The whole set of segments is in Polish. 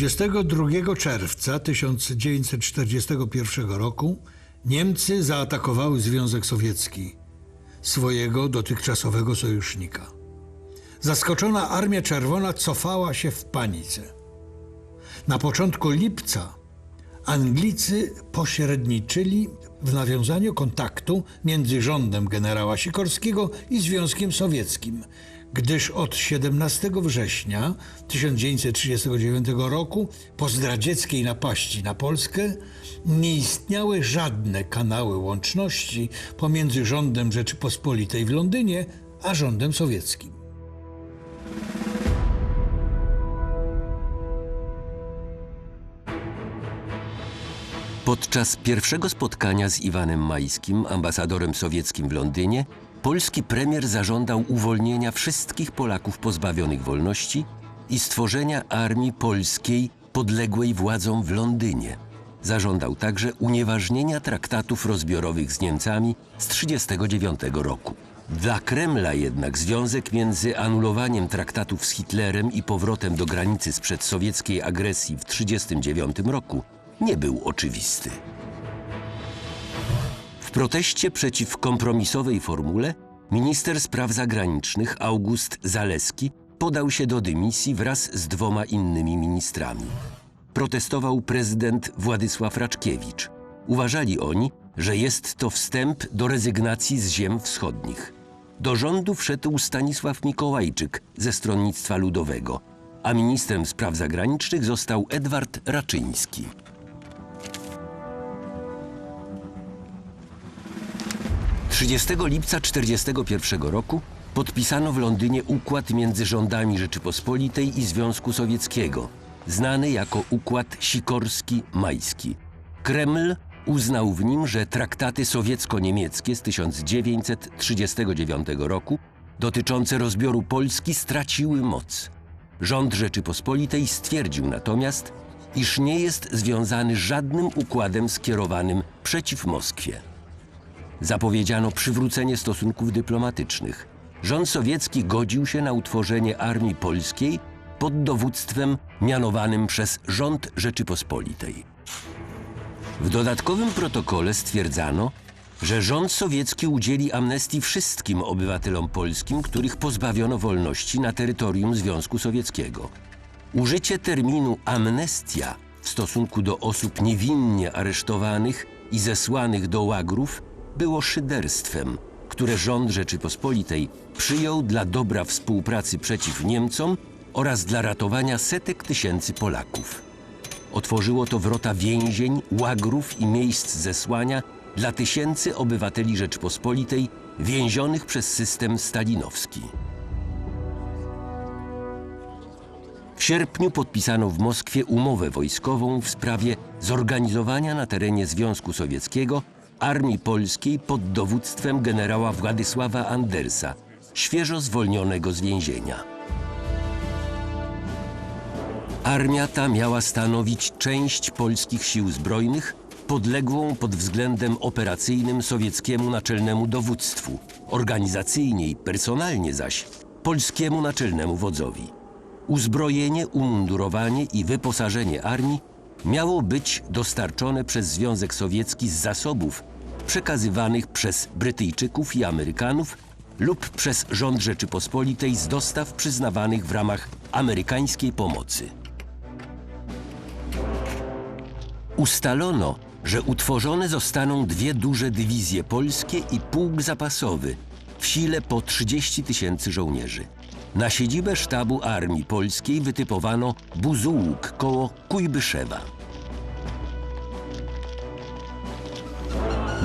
22 czerwca 1941 roku Niemcy zaatakowały Związek Sowiecki, swojego dotychczasowego sojusznika. Zaskoczona Armia Czerwona cofała się w panice. Na początku lipca Anglicy pośredniczyli w nawiązaniu kontaktu między rządem generała Sikorskiego i Związkiem Sowieckim, gdyż od 17 września 1939 roku po zdradzieckiej napaści na Polskę nie istniały żadne kanały łączności pomiędzy rządem Rzeczypospolitej w Londynie a rządem sowieckim. Podczas pierwszego spotkania z Iwanem Majskim, ambasadorem sowieckim w Londynie, polski premier zażądał uwolnienia wszystkich Polaków pozbawionych wolności i stworzenia armii polskiej podległej władzom w Londynie. Zażądał także unieważnienia traktatów rozbiorowych z Niemcami z 1939 roku. Dla Kremla jednak związek między anulowaniem traktatów z Hitlerem i powrotem do granicy sprzed sowieckiej agresji w 1939 roku nie był oczywisty. W proteście przeciw kompromisowej formule minister spraw zagranicznych August Zaleski podał się do dymisji wraz z dwoma innymi ministrami. Protestował prezydent Władysław Raczkiewicz. Uważali oni, że jest to wstęp do rezygnacji z ziem wschodnich. Do rządu wszedł Stanisław Mikołajczyk ze Stronnictwa Ludowego, a ministrem spraw zagranicznych został Edward Raczyński. 30 lipca 1941 roku podpisano w Londynie układ między rządami Rzeczypospolitej i Związku Sowieckiego, znany jako Układ Sikorski-Majski. Kreml uznał w nim, że traktaty sowiecko-niemieckie z 1939 roku dotyczące rozbioru Polski straciły moc. Rząd Rzeczypospolitej stwierdził natomiast, iż nie jest związany żadnym układem skierowanym przeciw Moskwie. Zapowiedziano przywrócenie stosunków dyplomatycznych. Rząd sowiecki godził się na utworzenie armii polskiej pod dowództwem mianowanym przez rząd Rzeczypospolitej. W dodatkowym protokole stwierdzano, że rząd sowiecki udzieli amnestii wszystkim obywatelom polskim, których pozbawiono wolności na terytorium Związku Sowieckiego. Użycie terminu amnestia w stosunku do osób niewinnie aresztowanych i zesłanych do łagrów było szyderstwem, które rząd Rzeczypospolitej przyjął dla dobra współpracy przeciw Niemcom oraz dla ratowania setek tysięcy Polaków. Otworzyło to wrota więzień, łagrów i miejsc zesłania dla tysięcy obywateli Rzeczypospolitej więzionych przez system stalinowski. W sierpniu podpisano w Moskwie umowę wojskową w sprawie zorganizowania na terenie Związku Sowieckiego Armii Polskiej pod dowództwem generała Władysława Andersa, świeżo zwolnionego z więzienia. Armia ta miała stanowić część polskich sił zbrojnych, podległą pod względem operacyjnym sowieckiemu naczelnemu dowództwu, organizacyjnie i personalnie zaś polskiemu naczelnemu wodzowi. Uzbrojenie, umundurowanie i wyposażenie armii miało być dostarczone przez Związek Sowiecki z zasobów przekazywanych przez Brytyjczyków i Amerykanów lub przez rząd Rzeczypospolitej z dostaw przyznawanych w ramach amerykańskiej pomocy. Ustalono, że utworzone zostaną dwie duże dywizje polskie i pułk zapasowy w sile po 30 tysięcy żołnierzy. Na siedzibę sztabu Armii Polskiej wytypowano Buzułuk koło Kujbyszewa.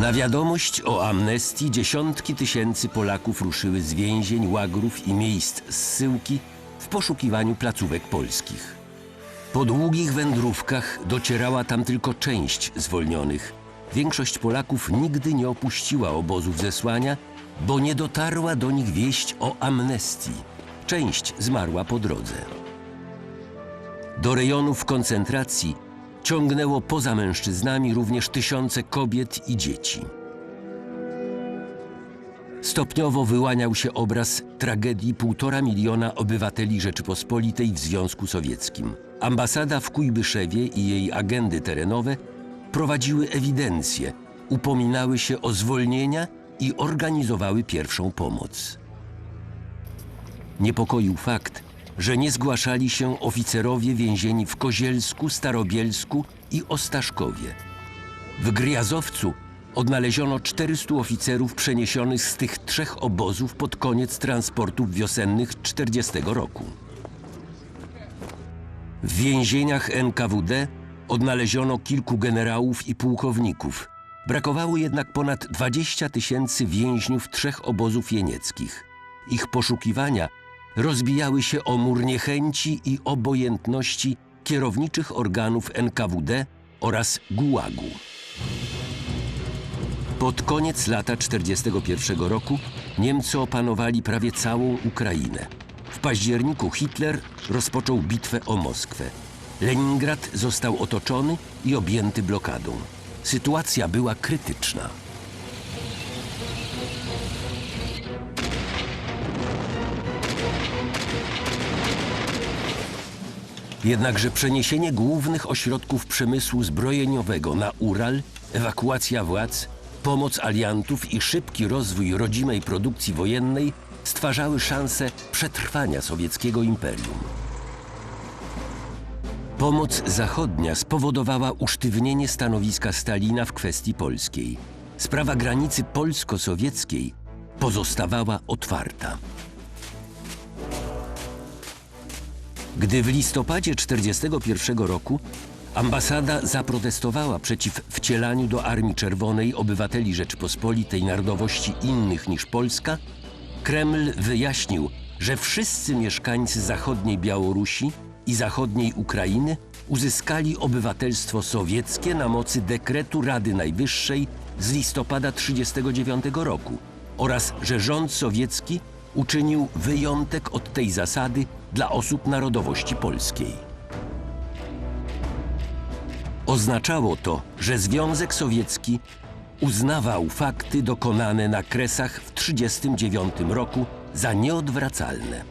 Na wiadomość o amnestii dziesiątki tysięcy Polaków ruszyły z więzień, łagrów i miejsc zsyłki w poszukiwaniu placówek polskich. Po długich wędrówkach docierała tam tylko część zwolnionych. Większość Polaków nigdy nie opuściła obozów zesłania, bo nie dotarła do nich wieść o amnestii. Część zmarła po drodze. Do rejonów koncentracji ciągnęło poza mężczyznami również tysiące kobiet i dzieci. Stopniowo wyłaniał się obraz tragedii półtora miliona obywateli Rzeczypospolitej w Związku Sowieckim. ambasada w Kujbyszewie i jej agendy terenowe prowadziły ewidencję, upominały się o zwolnienia i organizowały pierwszą pomoc. Niepokoił fakt, że nie zgłaszali się oficerowie więzieni w Kozielsku, Starobielsku i Ostaszkowie. W Gryjazowcu odnaleziono 400 oficerów przeniesionych z tych trzech obozów pod koniec transportów wiosennych 40 roku. W więzieniach NKWD odnaleziono kilku generałów i pułkowników. Brakowało jednak ponad 20 tysięcy więźniów trzech obozów jenieckich. Ich poszukiwania rozbijały się o mur niechęci i obojętności kierowniczych organów NKWD oraz Gułagu. Pod koniec lata 1941 roku Niemcy opanowali prawie całą Ukrainę. W październiku Hitler rozpoczął bitwę o Moskwę. Leningrad został otoczony i objęty blokadą. Sytuacja była krytyczna. Jednakże przeniesienie głównych ośrodków przemysłu zbrojeniowego na Ural, ewakuacja władz, pomoc aliantów i szybki rozwój rodzimej produkcji wojennej stwarzały szansę przetrwania sowieckiego imperium. Pomoc zachodnia spowodowała usztywnienie stanowiska Stalina w kwestii polskiej. Sprawa granicy polsko-sowieckiej pozostawała otwarta. Gdy w listopadzie 1941 roku ambasada zaprotestowała przeciw wcielaniu do Armii Czerwonej obywateli Rzeczpospolitej narodowości innych niż Polska, Kreml wyjaśnił, że wszyscy mieszkańcy zachodniej Białorusi i zachodniej Ukrainy uzyskali obywatelstwo sowieckie na mocy dekretu Rady Najwyższej z listopada 1939 roku oraz że rząd sowiecki uczynił wyjątek od tej zasady dla osób narodowości polskiej. Oznaczało to, że Związek Sowiecki uznawał fakty dokonane na Kresach w 1939 roku za nieodwracalne.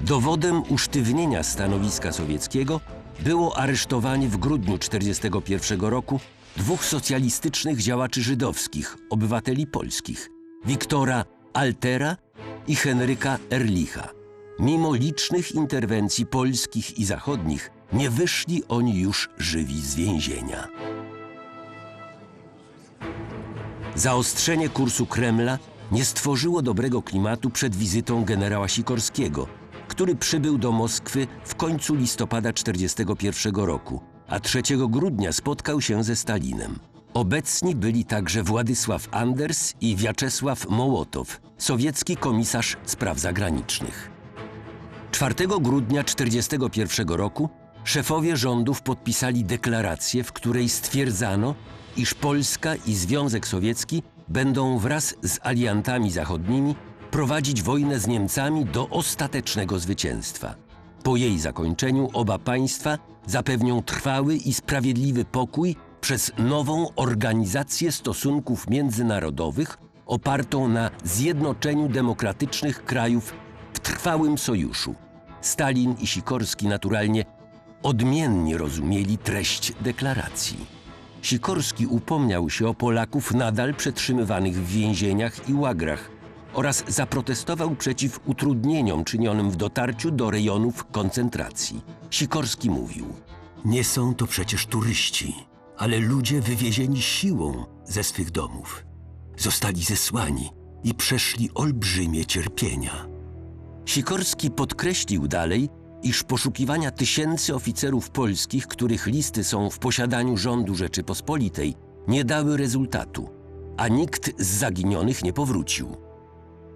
Dowodem usztywnienia stanowiska sowieckiego było aresztowanie w grudniu 1941 roku dwóch socjalistycznych działaczy żydowskich, obywateli polskich, Wiktora Altera i Henryka Erlicha. Mimo licznych interwencji polskich i zachodnich, nie wyszli oni już żywi z więzienia. Zaostrzenie kursu Kremla nie stworzyło dobrego klimatu przed wizytą generała Sikorskiego, który przybył do Moskwy w końcu listopada 1941 roku, a 3 grudnia spotkał się ze Stalinem. Obecni byli także Władysław Anders i Wiaczesław Mołotow, sowiecki komisarz spraw zagranicznych. 4 grudnia 1941 roku szefowie rządów podpisali deklarację, w której stwierdzano, iż Polska i Związek Sowiecki będą wraz z aliantami zachodnimi prowadzić wojnę z Niemcami do ostatecznego zwycięstwa. Po jej zakończeniu oba państwa zapewnią trwały i sprawiedliwy pokój przez nową organizację stosunków międzynarodowych opartą na zjednoczeniu demokratycznych krajów trwałym sojuszu. Stalin i Sikorski naturalnie odmiennie rozumieli treść deklaracji. Sikorski upomniał się o Polaków nadal przetrzymywanych w więzieniach i łagrach oraz zaprotestował przeciw utrudnieniom czynionym w dotarciu do rejonów koncentracji. Sikorski mówił: Nie są to przecież turyści, ale ludzie wywiezieni siłą ze swych domów. Zostali zesłani i przeszli olbrzymie cierpienia. Sikorski podkreślił dalej, iż poszukiwania tysięcy oficerów polskich, których listy są w posiadaniu rządu Rzeczypospolitej, nie dały rezultatu, a nikt z zaginionych nie powrócił.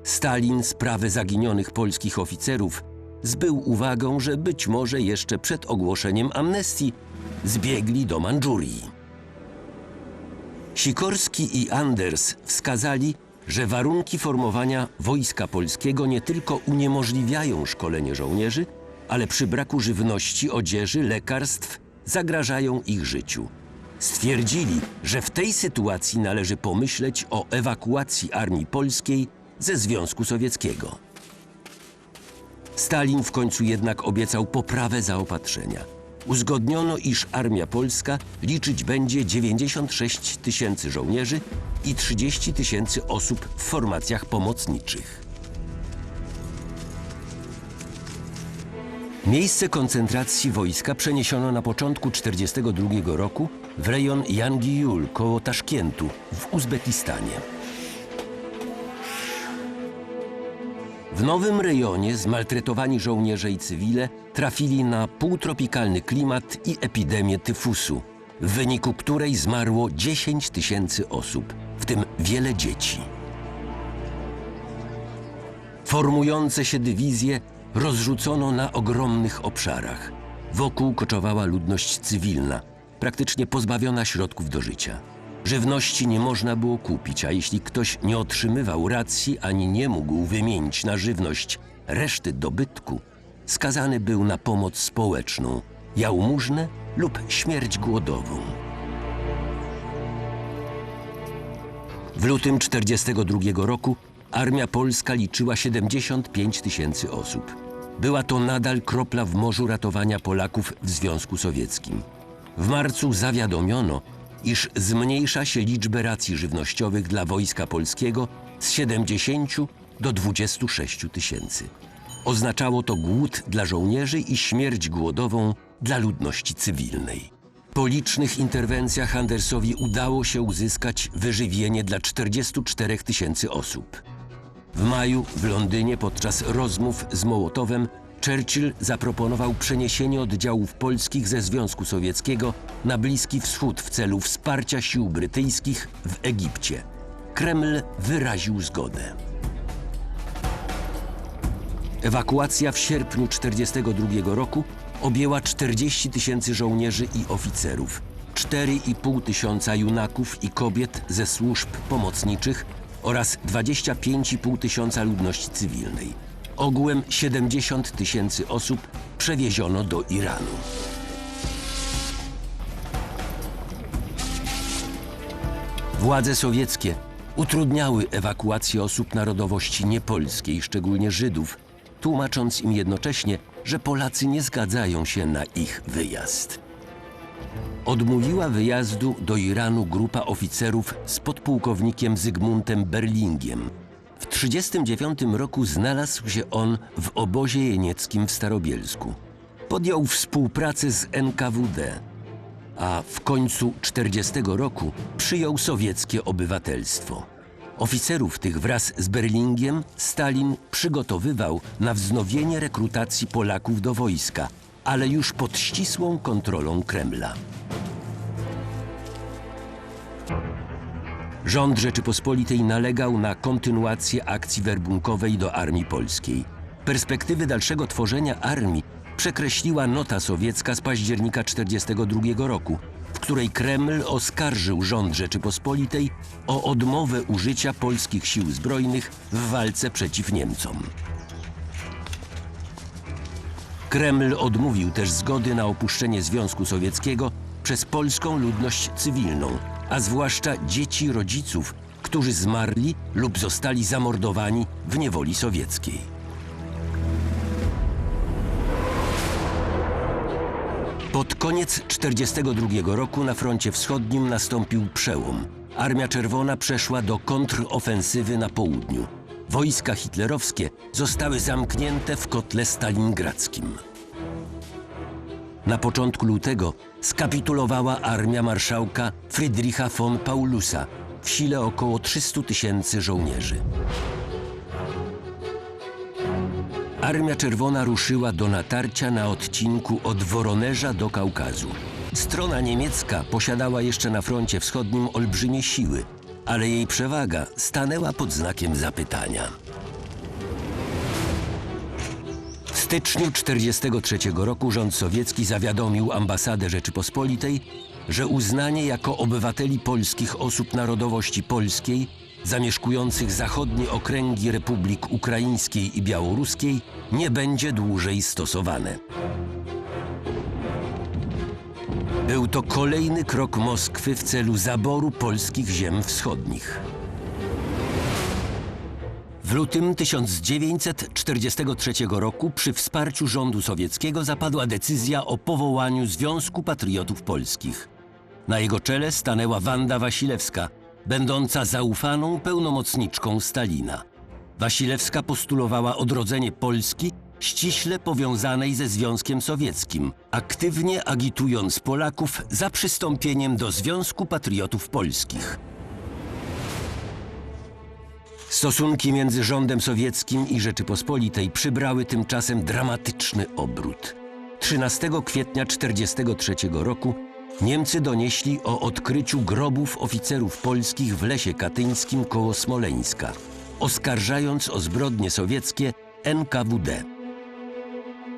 Stalin sprawę zaginionych polskich oficerów zbył uwagą, że być może jeszcze przed ogłoszeniem amnestii zbiegli do Mandżurii. Sikorski i Anders wskazali, że warunki formowania wojska polskiego nie tylko uniemożliwiają szkolenie żołnierzy, ale przy braku żywności, odzieży, lekarstw zagrażają ich życiu. Stwierdzili, że w tej sytuacji należy pomyśleć o ewakuacji armii polskiej ze Związku Sowieckiego. Stalin w końcu jednak obiecał poprawę zaopatrzenia. Uzgodniono, iż armia polska liczyć będzie 96 tysięcy żołnierzy i 30 tysięcy osób w formacjach pomocniczych. Miejsce koncentracji wojska przeniesiono na początku 1942 roku w rejon Jangijul koło Taszkentu w Uzbekistanie. W nowym rejonie zmaltretowani żołnierze i cywile trafili na półtropikalny klimat i epidemię tyfusu, w wyniku której zmarło 10 tysięcy osób, w tym wiele dzieci. Formujące się dywizje rozrzucono na ogromnych obszarach. Wokół koczowała ludność cywilna, praktycznie pozbawiona środków do życia. Żywności nie można było kupić, a jeśli ktoś nie otrzymywał racji ani nie mógł wymienić na żywność reszty dobytku, skazany był na pomoc społeczną, jałmużnę lub śmierć głodową. W lutym 1942 roku armia polska liczyła 75 tysięcy osób. Była to nadal kropla w morzu ratowania Polaków w Związku Sowieckim. W marcu zawiadomiono, iż zmniejsza się liczbę racji żywnościowych dla wojska polskiego z 70 do 26 tysięcy. Oznaczało to głód dla żołnierzy i śmierć głodową dla ludności cywilnej. Po licznych interwencjach Andersowi udało się uzyskać wyżywienie dla 44 tysięcy osób. W maju w Londynie podczas rozmów z Mołotowem Churchill zaproponował przeniesienie oddziałów polskich ze Związku Sowieckiego na Bliski Wschód w celu wsparcia sił brytyjskich w Egipcie. Kreml wyraził zgodę. Ewakuacja w sierpniu 1942 roku objęła 40 tysięcy żołnierzy i oficerów, 4,5 tysiąca junaków i kobiet ze służb pomocniczych oraz 25,5 tysiąca ludności cywilnej. Ogółem 70 tysięcy osób przewieziono do Iranu. Władze sowieckie utrudniały ewakuację osób narodowości niepolskiej, szczególnie Żydów, tłumacząc im jednocześnie, że Polacy nie zgadzają się na ich wyjazd. Odmówiła wyjazdu do Iranu grupa oficerów z podpułkownikiem Zygmuntem Berlingiem. W 1939 roku znalazł się on w obozie jenieckim w Starobielsku. Podjął współpracę z NKWD, a w końcu 40 roku przyjął sowieckie obywatelstwo. Oficerów tych wraz z Berlingiem Stalin przygotowywał na wznowienie rekrutacji Polaków do wojska, ale już pod ścisłą kontrolą Kremla. Rząd Rzeczypospolitej nalegał na kontynuację akcji werbunkowej do Armii Polskiej. Perspektywy dalszego tworzenia armii przekreśliła nota sowiecka z października 1942 roku, w której Kreml oskarżył rząd Rzeczypospolitej o odmowę użycia polskich sił zbrojnych w walce przeciw Niemcom. Kreml odmówił też zgody na opuszczenie Związku Sowieckiego przez polską ludność cywilną, a zwłaszcza dzieci rodziców, którzy zmarli lub zostali zamordowani w niewoli sowieckiej. Pod koniec 1942 roku na froncie wschodnim nastąpił przełom. Armia Czerwona przeszła do kontrofensywy na południu. Wojska hitlerowskie zostały zamknięte w kotle stalingradzkim. Na początku lutego skapitulowała armia marszałka Friedricha von Paulusa w sile około 300 tysięcy żołnierzy. Armia Czerwona ruszyła do natarcia na odcinku od Woronerza do Kaukazu. Strona niemiecka posiadała jeszcze na froncie wschodnim olbrzymie siły, ale jej przewaga stanęła pod znakiem zapytania. Styczniu 1943 roku rząd sowiecki zawiadomił ambasadę Rzeczypospolitej, że uznanie jako obywateli polskich osób narodowości polskiej zamieszkujących zachodnie okręgi Republik Ukraińskiej i Białoruskiej nie będzie dłużej stosowane. Był to kolejny krok Moskwy w celu zaboru polskich ziem wschodnich. W lutym 1943 roku przy wsparciu rządu sowieckiego zapadła decyzja o powołaniu Związku Patriotów Polskich. Na jego czele stanęła Wanda Wasilewska, będąca zaufaną pełnomocniczką Stalina. Wasilewska postulowała odrodzenie Polski ściśle powiązanej ze Związkiem Sowieckim, aktywnie agitując Polaków za przystąpieniem do Związku Patriotów Polskich. Stosunki między rządem sowieckim i Rzeczypospolitej przybrały tymczasem dramatyczny obrót. 13 kwietnia 1943 roku Niemcy donieśli o odkryciu grobów oficerów polskich w lesie katyńskim koło Smoleńska, oskarżając o zbrodnie sowieckie NKWD.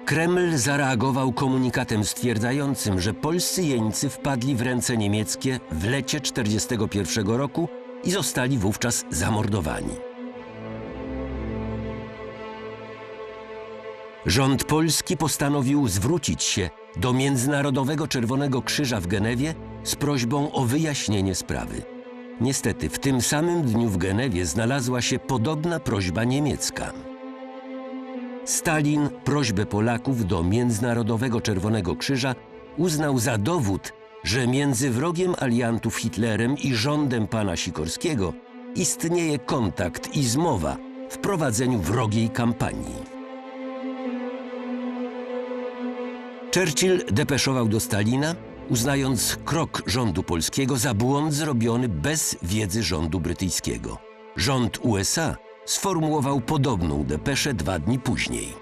Kreml zareagował komunikatem stwierdzającym, że polscy jeńcy wpadli w ręce niemieckie w lecie 1941 roku i zostali wówczas zamordowani. Rząd polski postanowił zwrócić się do Międzynarodowego Czerwonego Krzyża w Genewie z prośbą o wyjaśnienie sprawy. Niestety, w tym samym dniu w Genewie znalazła się podobna prośba niemiecka. Stalin prośbę Polaków do Międzynarodowego Czerwonego Krzyża uznał za dowód, że między wrogiem aliantów Hitlerem i rządem pana Sikorskiego istnieje kontakt i zmowa w prowadzeniu wrogiej kampanii. Churchill depeszował do Stalina, uznając krok rządu polskiego za błąd zrobiony bez wiedzy rządu brytyjskiego. Rząd USA sformułował podobną depeszę dwa dni później.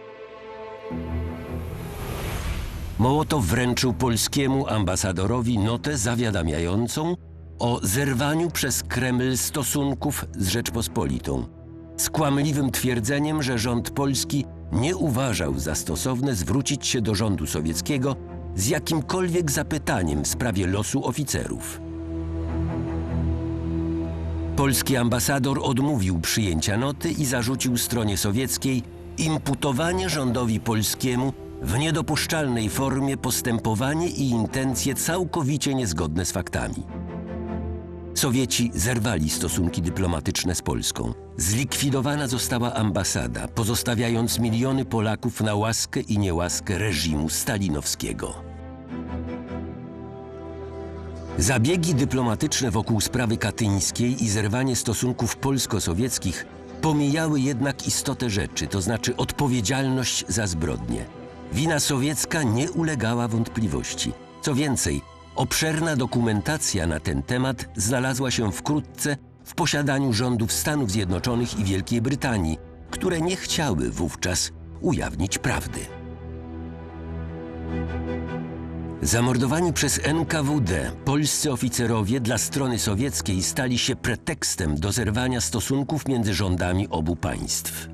Mołotow wręczył polskiemu ambasadorowi notę zawiadamiającą o zerwaniu przez Kreml stosunków z Rzeczpospolitą, z kłamliwym twierdzeniem, że rząd polski nie uważał za stosowne zwrócić się do rządu sowieckiego z jakimkolwiek zapytaniem w sprawie losu oficerów. Polski ambasador odmówił przyjęcia noty i zarzucił stronie sowieckiej imputowanie rządowi polskiemu w niedopuszczalnej formie postępowanie i intencje całkowicie niezgodne z faktami. Sowieci zerwali stosunki dyplomatyczne z Polską. Zlikwidowana została ambasada, pozostawiając miliony Polaków na łaskę i niełaskę reżimu stalinowskiego. Zabiegi dyplomatyczne wokół sprawy katyńskiej i zerwanie stosunków polsko-sowieckich pomijały jednak istotę rzeczy, to znaczy odpowiedzialność za zbrodnie. Wina sowiecka nie ulegała wątpliwości. Co więcej, obszerna dokumentacja na ten temat znalazła się wkrótce w posiadaniu rządów Stanów Zjednoczonych i Wielkiej Brytanii, które nie chciały wówczas ujawnić prawdy. Zamordowani przez NKWD polscy oficerowie dla strony sowieckiej stali się pretekstem do zerwania stosunków między rządami obu państw.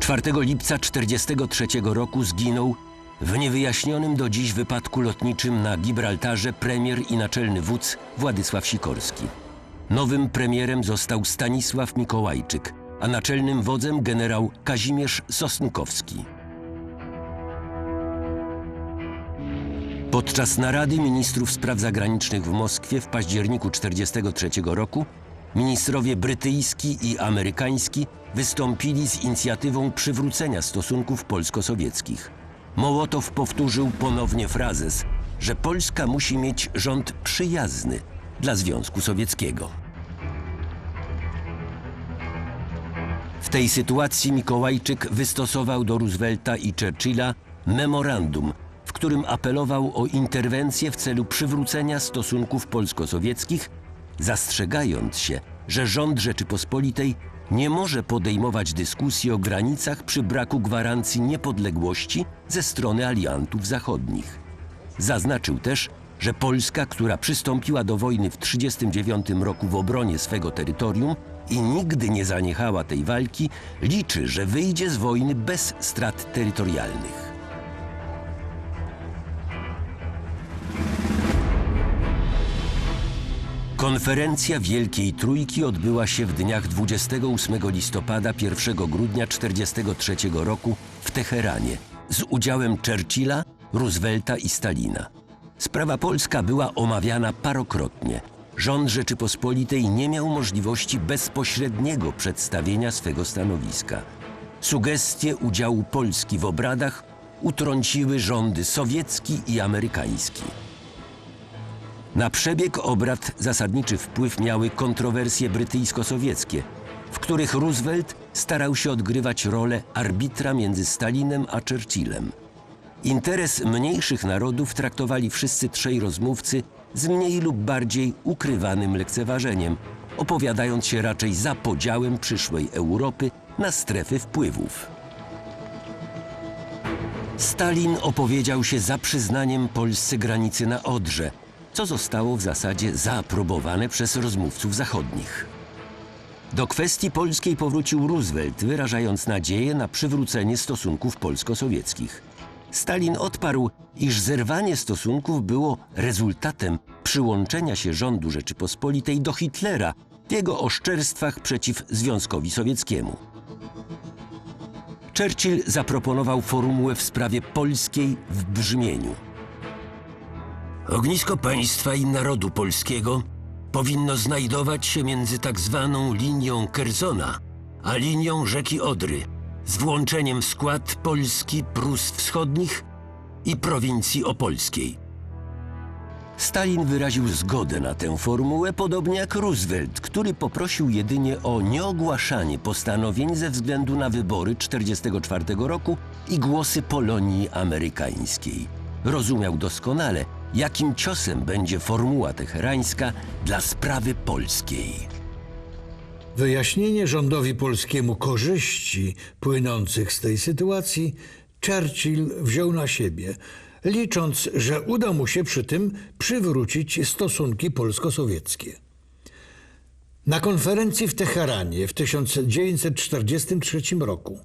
4 lipca 1943 roku zginął w niewyjaśnionym do dziś wypadku lotniczym na Gibraltarze premier i naczelny wódz Władysław Sikorski. Nowym premierem został Stanisław Mikołajczyk, a naczelnym wodzem generał Kazimierz Sosnkowski. Podczas narady ministrów spraw zagranicznych w Moskwie w październiku 1943 roku ministrowie brytyjski i amerykański wystąpili z inicjatywą przywrócenia stosunków polsko-sowieckich. Mołotow powtórzył ponownie frazes, że Polska musi mieć rząd przyjazny dla Związku Sowieckiego. W tej sytuacji Mikołajczyk wystosował do Roosevelta i Churchilla memorandum, w którym apelował o interwencję w celu przywrócenia stosunków polsko-sowieckich, zastrzegając się, że rząd Rzeczypospolitej nie może podejmować dyskusji o granicach przy braku gwarancji niepodległości ze strony aliantów zachodnich. Zaznaczył też, że Polska, która przystąpiła do wojny w 1939 roku w obronie swego terytorium i nigdy nie zaniechała tej walki, liczy, że wyjdzie z wojny bez strat terytorialnych. Konferencja Wielkiej Trójki odbyła się w dniach 28 listopada 1 grudnia 1943 roku w Teheranie z udziałem Churchilla, Roosevelta i Stalina. Sprawa polska była omawiana parokrotnie. rząd Rzeczypospolitej nie miał możliwości bezpośredniego przedstawienia swego stanowiska. Sugestie udziału Polski w obradach utrąciły rządy sowiecki i amerykański. Na przebieg obrad zasadniczy wpływ miały kontrowersje brytyjsko-sowieckie, w których Roosevelt starał się odgrywać rolę arbitra między Stalinem a Churchillem. Interes mniejszych narodów traktowali wszyscy trzej rozmówcy z mniej lub bardziej ukrywanym lekceważeniem, opowiadając się raczej za podziałem przyszłej Europy na strefy wpływów. Stalin opowiedział się za przyznaniem Polsce granicy na Odrze, co zostało w zasadzie zaaprobowane przez rozmówców zachodnich. Do kwestii polskiej powrócił Roosevelt, wyrażając nadzieję na przywrócenie stosunków polsko-sowieckich. Stalin odparł, iż zerwanie stosunków było rezultatem przyłączenia się rządu Rzeczypospolitej do Hitlera w jego oszczerstwach przeciw Związkowi Sowieckiemu. Churchill zaproponował formułę w sprawie polskiej w brzmieniu: Ognisko państwa i narodu polskiego powinno znajdować się między tak zwaną linią Kersona a linią rzeki Odry, z włączeniem w skład Polski Prus Wschodnich i prowincji opolskiej. Stalin wyraził zgodę na tę formułę, podobnie jak Roosevelt, który poprosił jedynie o nieogłaszanie postanowień ze względu na wybory 1944 roku i głosy Polonii amerykańskiej. Rozumiał doskonale, jakim ciosem będzie formuła teherańska dla sprawy polskiej. Wyjaśnienie rządowi polskiemu korzyści płynących z tej sytuacji Churchill wziął na siebie, licząc, że uda mu się przy tym przywrócić stosunki polsko-sowieckie. Na konferencji w Teheranie w 1943 roku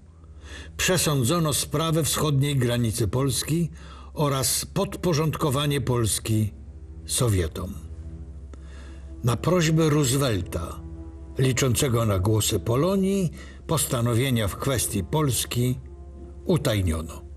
przesądzono sprawę wschodniej granicy Polski oraz podporządkowanie Polski Sowietom. Na prośbę Roosevelta, liczącego na głosy Polonii, postanowienia w kwestii Polski utajniono.